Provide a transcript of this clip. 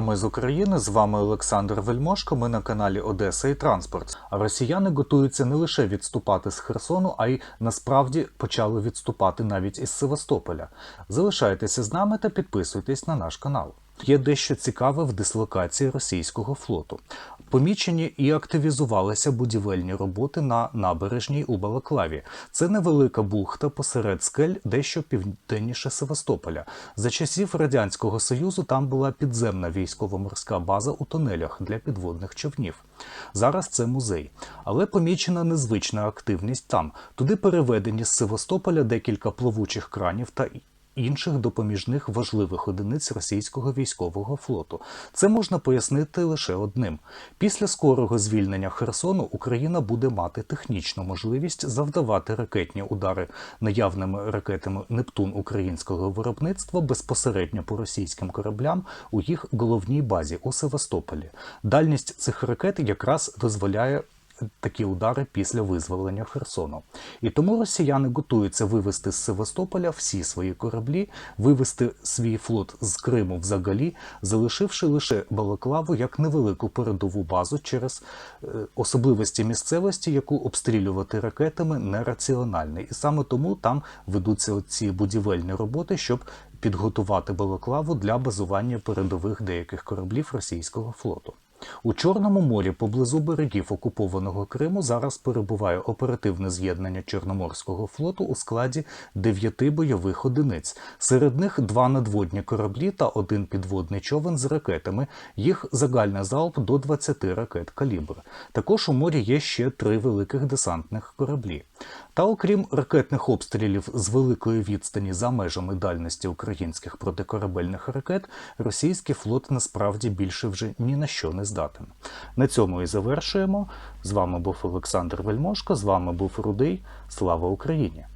Ми з України з вами Олександр Вельмошко. Ми на каналі Одеса і Транспорт. А росіяни готуються не лише відступати з Херсону, а й насправді почали відступати навіть із Севастополя. Залишайтеся з нами та підписуйтесь на наш канал. Є дещо цікаве в дислокації російського флоту. Помічені і активізувалися будівельні роботи на набережній у Балаклаві. Це невелика бухта посеред скель, дещо південніше Севастополя. За часів радянського союзу там була підземна військово-морська база у тунелях для підводних човнів. Зараз це музей, але помічена незвична активність там. Туди переведені з Севастополя декілька плавучих кранів та інших допоміжних важливих одиниць російського військового флоту. Це можна пояснити лише одним: після скорого звільнення Херсону Україна буде мати технічну можливість завдавати ракетні удари наявними ракетами Нептун українського виробництва безпосередньо по російським кораблям у їх головній базі у Севастополі. Дальність цих ракет якраз дозволяє такі удари після визволення Херсону. І тому росіяни готуються вивести з Севастополя всі свої кораблі, вивести свій флот з Криму взагалі, залишивши лише Балаклаву як невелику передову базу через е, особливості місцевості, яку обстрілювати ракетами нераціонально. І саме тому там ведуться ці будівельні роботи, щоб підготувати Балаклаву для базування передових деяких кораблів російського флоту. У Чорному морі поблизу берегів окупованого Криму зараз перебуває оперативне з'єднання Чорноморського флоту у складі дев'яти бойових одиниць. Серед них два надводні кораблі та один підводний човен з ракетами. Їх загальний залп до 20 ракет калібр. Також у морі є ще три великих десантних кораблі. Та окрім ракетних обстрілів з великої відстані за межами дальності українських протикорабельних ракет, російський флот насправді більше вже ні на що не здатен. На цьому і завершуємо. З вами був Олександр Вельмошко, з вами був Рудий. Слава Україні!